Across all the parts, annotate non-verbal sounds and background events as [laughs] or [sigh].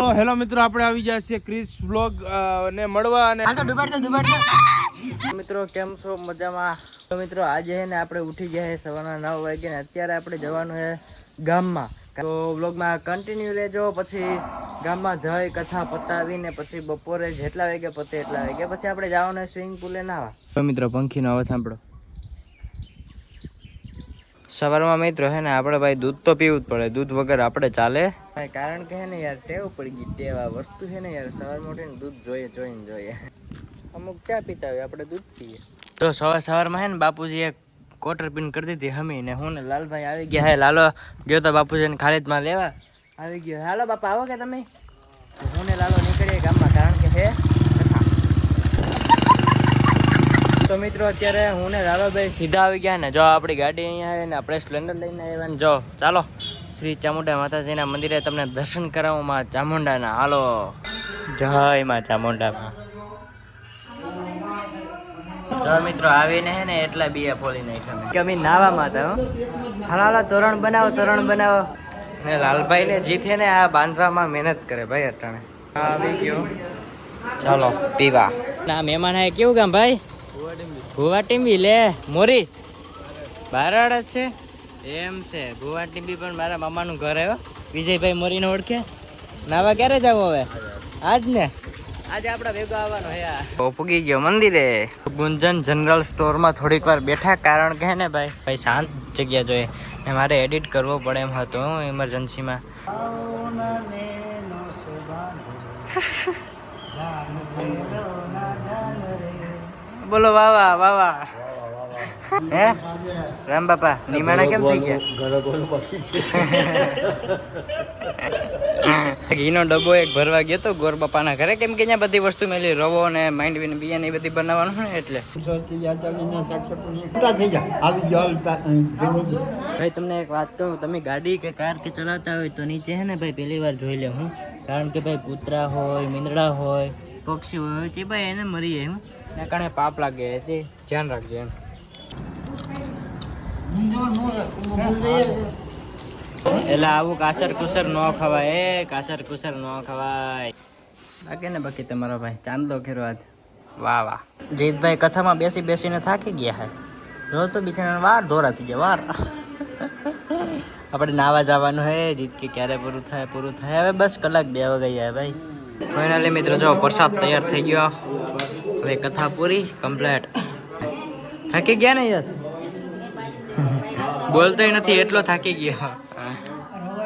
તો હેલો મિત્રો આપણે આવી ગયા છીએ ક્રિસ બ્લોગ ને મળવા અને મિત્રો કેમ છો? મજામાં? તો મિત્રો આજે હે ને આપણે ઉઠી ગયા છે સવારના નવ વાગે ને અત્યારે આપણે જવાનું છે ગામમાં. તો બ્લોગમાં કન્ટિન્યુ રહેજો પછી ગામમાં જઈ કથા પતાવીને પછી બપોરે જેટલા વાગે પતે એટલા વાગે. પછી આપણે જવાનું સ્વિમિંગ પુલે નાવા. તો મિત્રો પંખીનો અવાજ સાંભળો. સવારમાં મિત્રો હે ને આપણે ભાઈ દૂધ તો પીવું જ પડે. દૂધ વગર આપણે ચાલે ભાઈ કારણ કે હે ને યાર ટેવ પડી ગઈ ટેવ. આ વસ્તુ છે ને યાર સવારમાં ઉઠીને દૂધ જોઈએ જોઈને જોઈએ. અમુક ચા પીતા હોય આપણે દૂધ પીએ. તો સવાર સવારમાં હે ને બાપુજી એક કોટર પિન કરી દીધી હમી ને હું ને લાલભાઈ આવી ગયા હે લાલો ગયો તો બાપુજીને ખાલીદમાં લેવા. આવી ગયો. હાલો બાપા આવો કે તમે? હું ને લાલો નીકળીએ ગામમાં કારણ કે હે? તો મિત્રો અત્યારે હું ને લાલોભાઈ સીધા આવી ગયા ને જો આપણી ગાડી અહીંયા આવે ને આપણે સ્પ્લેન્ડર લઈને આવ્યા ને જો ચાલો. શ્રી ચામુંડા માતાજીના મંદિરે તમને દર્શન કરાવવામાં ચામુંડાના. હાલો. જય માં ચામુંડામાં. જો મિત્રો આવીને હે ને એટલા બીયા ફોલી નાખ્યા કે અમે નાવા માતા હો. હાલો તોરણ બનાવો તોરણ બનાવો. ને લાલભાઈ ને જીતે ને આ બાંધવામાં મહેનત કરે ભાઈ અટાણે. આવી ગયો. ચાલો, પીવા. ના, મહેમાન હે કેવું કામ ભાઈ? ભુવા ટીમ્બી લે, મોરી. બારાડ છે. એમ છે. ગુવાહાટી બી પણ મારા મામાનું ઘર આવ્યો. વિજયભાઈ મોરીને ઓળખે. નાવા ક્યારે જાવ હવે? આજ ને? આજે આપણા ભેગો આવવાનો હે પૂગી ગયો મંદિરે. ગુંજન જનરલ સ્ટોરમાં થોડીક વાર બેઠા કારણ કે ને ભાઈ? ભાઈ શાંત જગ્યા જોઈએ. ને મારે એડિટ કરવો પડે એમ હતો ઇમરજન્સીમાં બોલો વાવા વાવા હે? રામ બાપા નિમાણા કેમ થઈ ગયા? ઘીનો ડબ્બો એક ભરવા ગયો તો ગોર બાપાના ઘરે કેમ કે અહીંયા બધી વસ્તુ મેલી રવો ને માંડવી ને બિયા ને એ બધી બનાવવાનું ને એટલે. ભાઈ તમને એક વાત કહું તમે ગાડી કે કાર કે ચલાવતા હોય તો નીચે હે ને ભાઈ પહેલી વાર જોઈ લે હું. કારણ કે ભાઈ કૂતરા હોય મીંદડા હોય પક્ષી હોય છે ભાઈ એને મરી જાય હું. એના કારણે પાપ લાગે તે ધ્યાન રાખજો એમ. એટલે આવું કાસર કુસર ન ખવાય એ કાસર કુસર ન ખવાય. બાકી ને બાકી તમારો ભાઈ ચાંદલો ખેરો આજ. વાહ વાહ. જીતભાઈ કથામાં બેસી બેસીને થાકી ગયા હે. જો તો બિચારા વાર ધોરા થઈ ગયા વાર. આપણે નાવા જવાનું હે જીત કે ક્યારે પૂરું થાય પૂરું થાય. હવે બસ કલાક બે વાગે ગયા ભાઈ. ફાઇનલી મિત્રો જો પ્રસાદ તૈયાર થઈ ગયો. હવે કથા પૂરી કમ્પ્લીટ થાકી ગયા ને યસ? બોલતોય નથી એટલો થાકી ગયો.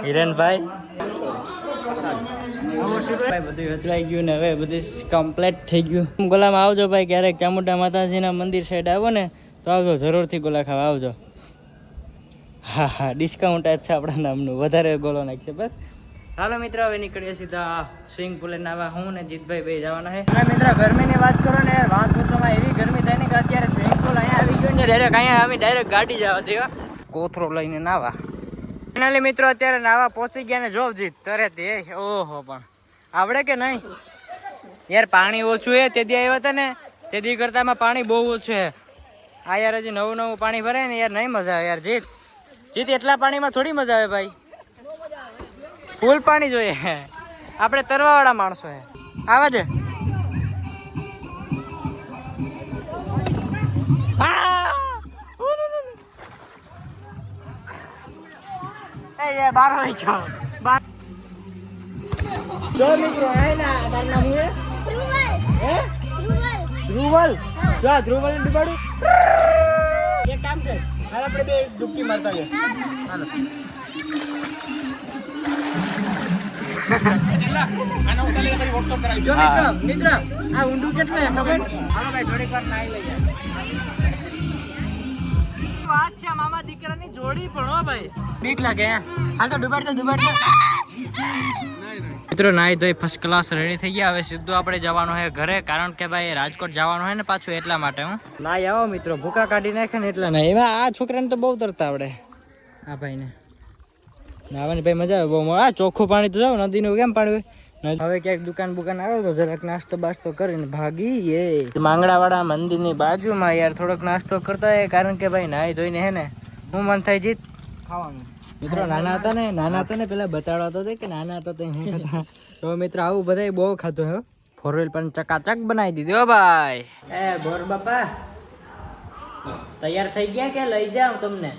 હિરણભાઈ ભાઈ બધું રચવાઈ ગયું ને હવે બધું કમ્પ્લીટ થઈ ગયું. ગોલામાં આવજો ભાઈ ક્યારેક ચામુંડા માતાજીના મંદિર સાઈડ આવો ને તો આવજો જરૂરથી ગોલા ખાવા આવજો. હા હા ડિસ્કાઉન્ટ છે આપણા નામનું. વધારે ગોલો નાખશે બસ. હાલો મિત્ર હવે નીકળીએ સીધા સ્વિંગ પુલે નાવા. હું ને જીતભાઈ ભાઈ જવાના છે. મિત્ર ગરમીની વાત કરો ને વાત પૂછવામાં એવી ગરમી થાય ને કે અત્યારે સ્વિમિંગ પુલ અહીંયા આવી ગયો ને ડાયરેક્ટ અહીંયા આવી ડાયરેક્ટ ગાડી જવા દેવા કોથરો લઈને નાવા. ફાઇનલી મિત્રો, અત્યારે નાવા પહોંચી ગયા ને જોવ જીત. તરત એ, ઓહો પણ. આવડે કે નહીં? યાર, પાણી ઓછું એ તે દી આવ્યા હતા ને તે દી કરતામાં પાણી બહુ ઓછું છે આ યાર હજી નવું નવું પાણી ભરાય ને, યાર નહીં મજા આવે, યાર જીત. જીત એટલા પાણીમાં થોડી મજા આવે ભાઈ. ફૂલ પાણી જોઈએ. આપણે તરવાવાળા માણસો હે. આવા દે. એ યાર બાર હોય છો બાર જો મિત્રો આય ના તારું નામ શું હે હે ધ્રુવલ જો આ ધ્રુવલ ને ડૂબાડું એક કામ કર હાલ આપણે બે ડૂબકી મારતા જઈએ હાલો જો મિત્ર મિત્ર આ ઊંડું કેટલું છે ખબર હાલો ભાઈ થોડીક વાર નાઈ લઈએ વાત છે મામા દીકરાની જોડી પણ હો ભાઈ. બીક લાગે હાલ તો ડુબાડ તો ડુબાડ મિત્રો નાઈ ધોઈ ફર્સ્ટ ક્લાસ રેડી થઈ ગયા. હવે સીધું આપણે જવાનું છે ઘરે કારણ કે ભાઈ રાજકોટ જવાનું હોય ને પાછું એટલા માટે હું. નાઈ આવો મિત્રો ભૂકા કાઢી નાખે ને એટલે ના એમાં આ છોકરાને તો બહુ તરતા આવડે. આ ભાઈને નાવાની ભાઈ મજા આવે બહુ આ ચોખ્ખું પાણી તો જાવ નદીનું કેમ પાણી હોય? હવે ક્યાંક દુકાન બુકાન આવે તો જરાક નાસ્તો બાસ્તો કરીને ભાગી એ માંગડાવાળા મંદિરની બાજુમાં યાર થોડોક નાસ્તો કરતા હોય કારણ કે ભાઈ નાઈ ધોઈને હે ને હું મન થાય જીત. ખાવાનું. મિત્રો નાના હતા ને નાના હતા ને પેલા બતાડવા હતો કે નાના હતા તે હું ખાતા તો મિત્રો આવું બધાય બહુ ખાતો હે ફોર વ્હીલ પણ ચકાચક બનાવી દીધો ભાઈ. એ બોર બાપા તૈયાર થઈ ગયા કે લઈ જાઉં તમને?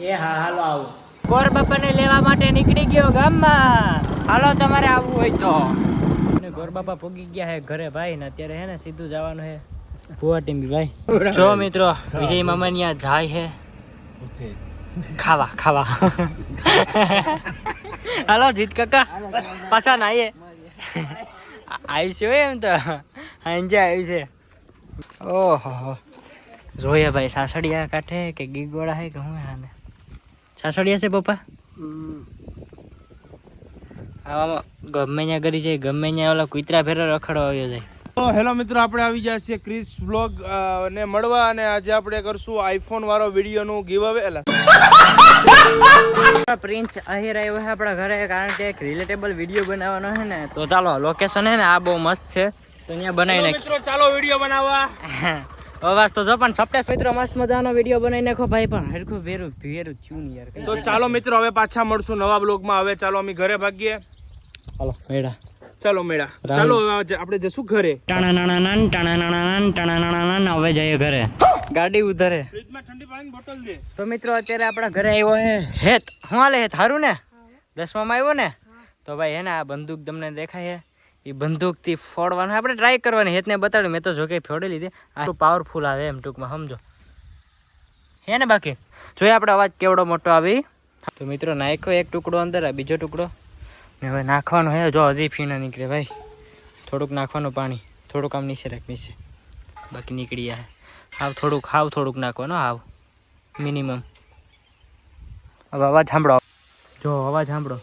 એ હા હાલો આવું. ગોર બાપાને લેવા માટે નીકળી ગયો ગામમાં. હાલો તમારે આવવું હોય તો. ગોર બાપા પૂગી ગયા હે ઘરે ભાઈ ને અત્યારે હે ને સીધું જવાનું હે. ભુવા ટીમ્બી ભાઈ. જો મિત્રો વિજય મામા ત્યાં જાય હે. ખાવા ખાવા. હાલો જીત કાકા. પાછા નાઈએ. આવી છે હોય એમ તો. હાંજે આવી છે ઓહો જોઈએ ભાઈ સાસડિયા કાંઠે કે ગીગોળા હે કે હું હાને સાસડિયા છે પપ્પા? આવામાં ગમે ત્યાં કરી જાય ગમે ત્યાં ઓલા કુતરા ફેરો રખડવા આવ્યો જાય. તો હેલો મિત્રો આપણે આવી ગયા છીએ ક્રિસ વ્લોગ ને મળવા અને આજે આપણે કરશું આઈફોન વાળો વીડિયો નું ગીવ અવે પ્રિન્સ આહિર આવ્યો છે આપણા ઘરે કારણ કે એક રિલેટેબલ વીડિયો બનાવવાનો છે ને તો ચાલો લોકેશન છે ને આ બહુ મસ્ત છે. તો અહીંયા બનાવી નાખી મિત્રો ચાલો વીડિયો બનાવવા. [laughs] અવાજ તો જો પણ સપને મિત્રો મસ્ત મજાનો વીડિયો બનાવી નાખો ભાઈ પણ. હરખું ભેરું ભેરું થયું યાર. તો ચાલો મિત્રો હવે પાછા મળશું નવા બ્લોગમાં હવે ચાલો અમે ઘરે ભાગીએ. હાલો મેળા. ચાલો મેળા. ચાલો આપડે આપણે જશું ઘરે. ટાણા નાણા નાન ટાણા નાણા નાન ટાણા નાણા નાન હવે જઈએ ઘરે. ગાડી ઉધરે. ફ્રીજમાં ઠંડી પાણીની બોટલ દે. તો મિત્રો અત્યારે આપણા ઘરે આવ્યો હે હેત. હું હાલે હેત? હારું ને? દસમામાં આવ્યો ને? તો ભાઈ હે ને આ બંદૂક તમને દેખાય છે એ બંદૂકથી ફોડવાનું. આપણે ટ્રાય કરવાની, હેતને બતાડ્યું. મેં તો જો કે ફોડી લીધી. આ પાવરફુલ આવે એમ ટૂંકમાં, સમજો. હે ને બાકી? જોઈએ આપણે અવાજ કેવડો મોટો આવી. તો મિત્રો, નાખ્યો એક ટુકડો અંદર, આ બીજો ટુકડો. ને હવે નાખવાનો હે, જો હજી ફી ના નીકળે ભાઈ. થોડુંક નાખવાનું પાણી, થોડુંક આમ નીચે રાખ, નીચે. બાકી નીકળી જાય હાવ થોડુંક હાવ થોડુંક નાખવાનું, હાવ. મિનિમમ હવે અવાજ સાંભળો. જો, અવાજ સાંભળો.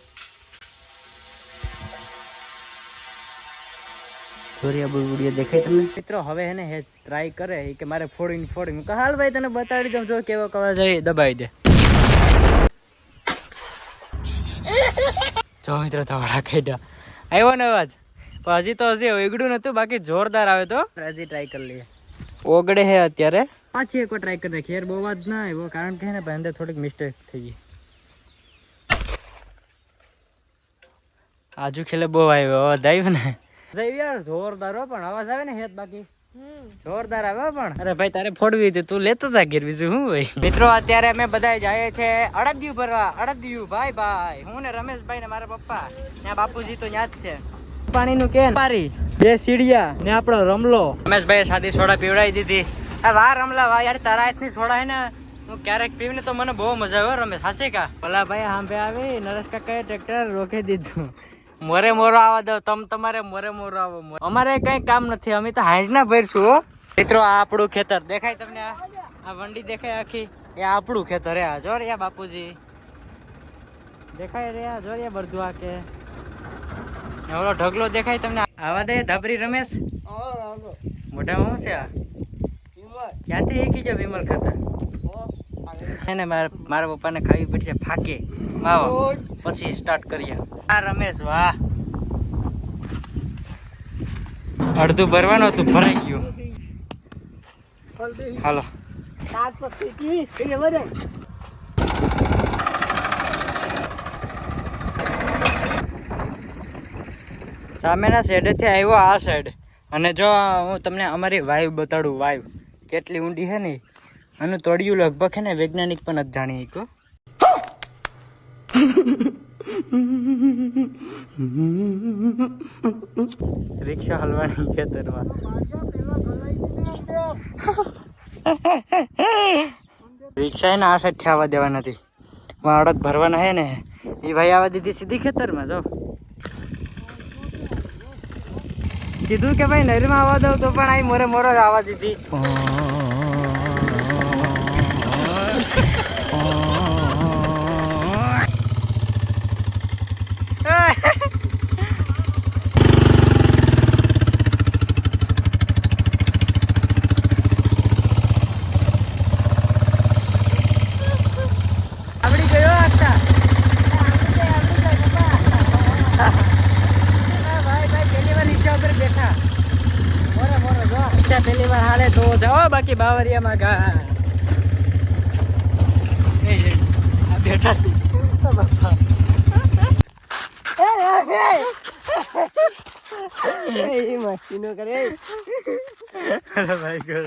જોરિયા બુડિયા દેખાય તમને? મિત્રો હવે હે ને હે ટ્રાય કરે કે મારે ફોડીને ફોડી હું હાલ ભાઈ તને બતાડી દઉં. જો કેવો કવા જાય દબાઈ દે. જો મિત્રો તમારા કાઢ્યા આવ્યો ને અવાજ? પણ હજી તો હજી ઓગડ્યું નતું બાકી જોરદાર આવે તો. હજી ટ્રાય કરી લઈએ. ઓગળે હે અત્યારે. પાછી એકવાર ટ્રાય કરી નાખીએ. યાર બહુ વાત ના આવ્યો કારણ કે ને ભાઈ અંદર થોડીક મિસ્ટેક થઈ ગઈ. આજુ ખેલે બહુ આવ્યો અવાજ આવ્યો ને? જઈ યાર જોરદાર હો પણ અવાજ આવે ને હેત બાકી. જોરદાર આવે પણ. અરે ભાઈ તારે ફોડવી હતી તું લેતો જા ઘેર બીજું શું ભાઈ મિત્રો અત્યારે અમે બધા જઈએ છે અડદિયું ભરવા. અડદિયું ભાઈ ભાઈ. હું ને રમેશભાઈ ને મારા પપ્પા. ત્યાં બાપુજી તો ત્યાં જ છે. પાણીનું કેન. પારી બે સીડિયા ને આપણો રમલો. રમેશભાઈ સાદી સોડા પીવડાવી દીધી. આ વાહ રમલા વાહ યાર તારા હાથની સોડા હે ને. હું ક્યારેક પીવીને તો મને બહુ મજા આવે હો રમેશ. હાસી કા? ભલા ભાઈ સાંભે આવી નરેશ કાકાએ ટ્રેક્ટર રોકી દીધું. મોરે મોરો આવવા દો તમ તમારે મોરે મોરો આવો અમારે કઈ કામ નથી અમે તો હાંજના ભરશું હો. મિત્રો આ આપણું ખેતર. દેખાય તમને આ? વંડી દેખાય આખી? એ આપણું ખેતર હે આ જો રે બાપુજી. દેખાય રહ્યા આ જો રે બરધું આ કે. ઓલો ઢગલો દેખાય તમને? આવા દે ધાબરી રમેશ. મોઢામાં શું છે આ? ક્યાંથી એકી જો વિમલ ખાતા? એને મારા મારા પપ્પાને ખાવી પડશે ફાકે. વાવો પછી સ્ટાર્ટ કરીએ. આ રમેશ, વાહ. અડધું ભરવાનું હતું, ભરાઈ ગયું. હાલો. સામેના સાઈડેથી આવ્યો આ સાઈડ અને જો હું તમને અમારી વાઈવ બતાડું વાઈવ કેટલી ઊંડી છે ને? આનું તળિયું લગભગ છે ને વૈજ્ઞાનિક પણ જ જાણી શકો રિક્ષા હલવાની ખેતરમાં રિક્ષા એને આ સાઈડ આવવા દેવા નથી. અડદ ભરવાના હે ને. એ ભાઈ આવવા દીધી સીધી ખેતરમાં, જો. કીધું કે ભાઈ નહેરમાં આવવા દઉં તો પણ આ મોરે મોરો જ આવવા દીધી આવડી ગયો આટલા ભાઈ ભાઈ પહેલી વાર રિક્ષા ઉપર બેઠા મોરે પેલી વાર હાલે તો જાઓ બાકી બાવરિયામાં ગા. મસ્તી નો કરે. અરે ભાઈ ગયો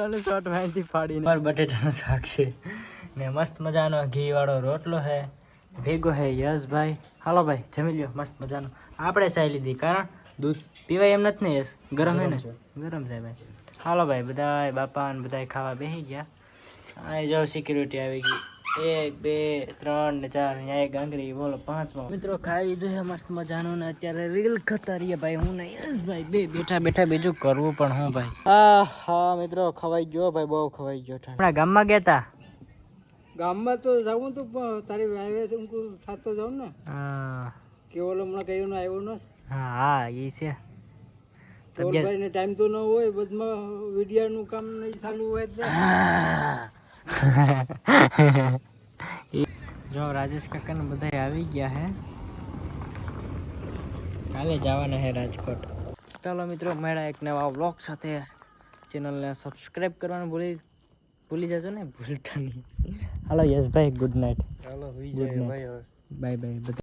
ઓલું શોર્ટ માહિતી ફાડીને. મારું બટેટાનું શાક છે ને મસ્ત મજાનો ઘી વાળો રોટલો હે ભેગો હે યશભાઈ. હાલો ભાઈ જમી લ્યો મસ્ત મજાનો. આપણે ચાઈ લીધી કારણ દૂધ પીવાય એમ નથી ને યસ ગરમ હે ને? ગરમ થાય ભાઈ. હાલો ભાઈ બધાય બાપા ને બધાય ખાવા બેસી ગયા. આ જો સિક્યુરિટી આવી ગઈ. એક બે ત્રણ ને ચાર અહીંયા એક ગાંગરી બોલો પાંચમો. મિત્રો ખાઈ લીધું છે મસ્ત મજાનું ને અત્યારે રીલ ખતા રહીએ ભાઈ. હું ને યસ ભાઈ બે બેઠા બેઠા બીજું કરવું પણ હું ભાઈ. હા હા મિત્રો ખવાઈ ગયો ભાઈ બહુ ખવાઈ ગયો હમણાં ગામમાં ગયા તા? ગામમાં તો જાઉં તો તારી વાવે હું થતો જાઉં ને. હા. કે ઓલો હમણાં કયું ના આવ્યો ને હા હા એ છે. તબિયત ને ટાઈમ તો ન હોય બધમાં વિડિયા કામ નહીં ચાલુ હોય એટલે. [laughs] જો રાજેશ કાકા બધા આવી ગયા હે. કાલે જવાના હે રાજકોટ. ચાલો મિત્રો મળ્યા એક નવા વ્લોગ સાથે. ચેનલને સબસ્ક્રાઈબ કરવાનું ભૂલી ભૂલી જજો ને ભૂલતા નહીં. હાલો યશભાઈ ગુડ નાઇટ ચાલો હોઈ જાય બાય બાય